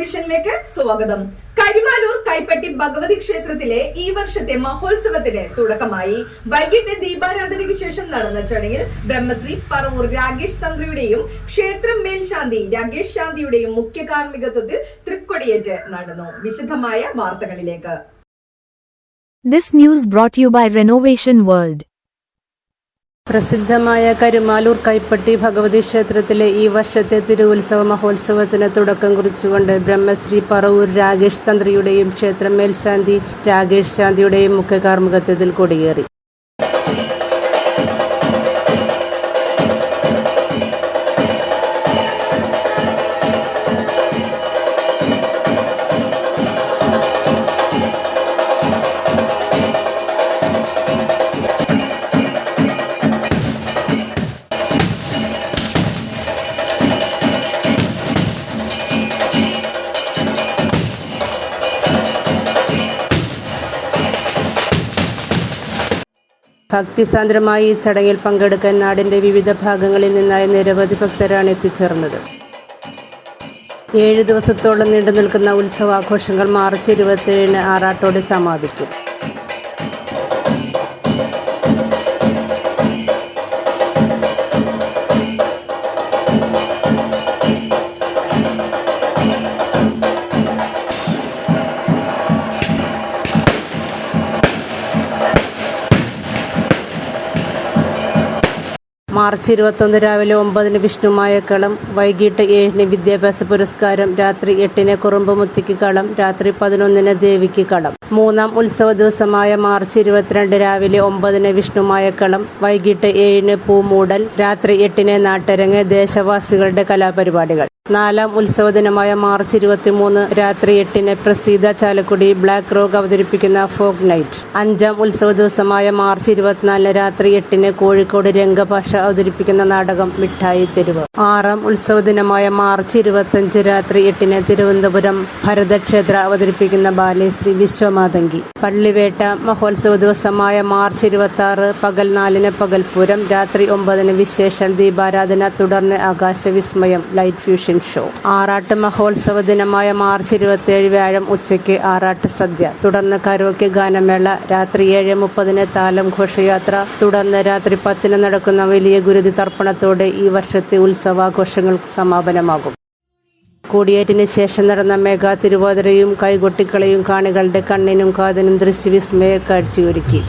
വിഷനിലേക്ക് സ്വാഗതം. കരിമാലൂർ കൈപ്പട്ടി ഭഗവതി ക്ഷേത്രത്തിലെ ഈ വർഷത്തെ മഹോത്സവത്തിന് തുടക്കമായി. വൈകിട്ട് ദീപാരാധനയ്ക്ക് ശേഷം നടന്ന ചടങ്ങിൽ ബ്രഹ്മശ്രീ പറവൂർ രാകേഷ് തന്ത്രിയുടെയും ക്ഷേത്രം മേൽശാന്തി രാകേഷ് ശാന്തിയുടെയും മുഖ്യ കാർമ്മികത്വത്തിൽ തൃക്കൊടിയേറ്റ് നടന്നു. വിശദമായ വാർത്തകളിലേക്ക്. This news brought you by Renovation World. പ്രസിദ്ധമായ കരുമാലൂർ കൈപ്പട്ടി ഭഗവതി ക്ഷേത്രത്തിലെ ഈ വർഷത്തെ തിരുവുത്സവ മഹോത്സവത്തിന് തുടക്കം കുറിച്ചുകൊണ്ട് ബ്രഹ്മശ്രീ പറവൂർ രാകേഷ് തന്ത്രിയുടെയും ക്ഷേത്രം മേൽശാന്തി രാകേഷ് ശാന്തിയുടെയും മുഖ്യ കാർമ്മികത്വത്തിൽ കൊടിയേറി. ഭക്തിസാന്ദ്രമായി ഈ ചടങ്ങിൽ പങ്കെടുക്കാൻ നാടിന്റെ വിവിധ ഭാഗങ്ങളിൽ നിന്നായി നിരവധി ഭക്തരാണ് എത്തിച്ചേർന്നത്. ഏഴ് ദിവസത്തോളം നീണ്ടു നിൽക്കുന്ന ഉത്സവാഘോഷങ്ങൾ മാർച്ച് ഇരുപത്തിയേഴിന് ആറാട്ടോടെ സമാപിക്കും. മാർച്ച് ഇരുപത്തൊന്ന് രാവിലെ ഒമ്പതിന് വിഷ്ണുമായക്കളം വൈകിട്ട് ഏഴിന് വിദ്യാഭ്യാസ പുരസ്കാരം രാത്രി എട്ടിന് കുറുമ്പുമുത്തിക്ക് കളം രാത്രി പതിനൊന്നിന് ദേവിക്ക് കളം. മൂന്നാം ഉത്സവ ദിവസമായ മാർച്ച് ഇരുപത്തിരണ്ട് രാവിലെ ഒമ്പതിന് വിഷ്ണുമായക്കളം വൈകിട്ട് ഏഴിന് പൂമൂടൽ രാത്രി എട്ടിന് നാട്ടരങ്ങ് ദേശവാസികളുടെ കലാപരിപാടികൾ. നാലാം ഉത്സവ ദിനമായ മാർച്ച് ഇരുപത്തിമൂന്ന് രാത്രി എട്ടിന് പ്രസീത ചാലക്കുടി ബ്ലാക്ക് റോഗ് അവതരിപ്പിക്കുന്ന ഫോക്ക് നൈറ്റ്. അഞ്ചാം ഉത്സവ ദിവസമായ മാർച്ച് ഇരുപത്തിനാലിന് രാത്രി എട്ടിന് കോഴിക്കോട് രംഗഭാഷ അവതരിപ്പിക്കുന്ന നാടകം മിഠായി തെരുവ്. ആറാം ഉത്സവ ദിനമായ മാർച്ച് ഇരുപത്തിയഞ്ച് രാത്രി എട്ടിന് തിരുവനന്തപുരം ഭരതക്ഷേത്ര അവതരിപ്പിക്കുന്ന ബാലശ്രീ വിശ്വമാതങ്കി. പള്ളിവേട്ട മഹോത്സവ ദിവസമായ മാർച്ച് ഇരുപത്തി ആറ് പകൽ നാലിന് പകൽപൂരം രാത്രി ഒമ്പതിന് വിശേഷം ദീപാരാധന തുടർന്ന് ആകാശവിസ്മയം ലൈറ്റ് ഫ്യൂഷൻ. ഷോ ആറാട്ട് മഹോത്സവ ദിനമായ മാർച്ച് ഇരുപത്തിയേഴ് വ്യാഴം ഉച്ചയ്ക്ക് ആറാട്ട് സദ്യ. തുടർന്ന് കരോക്കെ ഗാനമേള. രാത്രി ഏഴ് മുപ്പതിന് താലം ഘോഷയാത്ര. തുടർന്ന് രാത്രി പത്തിന് നടക്കുന്ന വലിയ ഗുരുതി തർപ്പണത്തോടെ ഈ വർഷത്തെ ഉത്സവാഘോഷങ്ങൾക്ക് സമാപനമാകും. കൂടിയേറ്റിന് ശേഷം നടന്ന മെഗാ തിരുവാതിരയും കൈകൊട്ടിക്കളയും കാണികളുടെ കണ്ണിനും കാതിനും ദൃശ്യവിസ്മയ കാഴ്ചയൊരുക്കി.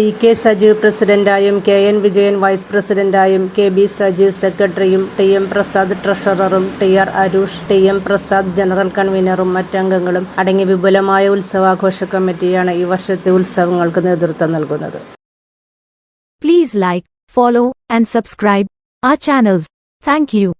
ടി കെ സജീവ് പ്രസിഡന്റായും കെ എൻ വിജയൻ വൈസ് പ്രസിഡന്റായും കെ ബി സജീവ് സെക്രട്ടറിയും T M Prasad ട്രഷററും T R Arush T M Prasad general കൺവീനറും മറ്റംഗങ്ങളും അടങ്ങിയ വിപുലമായ ഉത്സവാഘോഷ കമ്മിറ്റിയാണ് ഈ വർഷത്തെ ഉത്സവങ്ങൾക്ക് നേതൃത്വം നൽകുന്നത് please like follow and subscribe ആ ചാനൽസ് താങ്ക് you.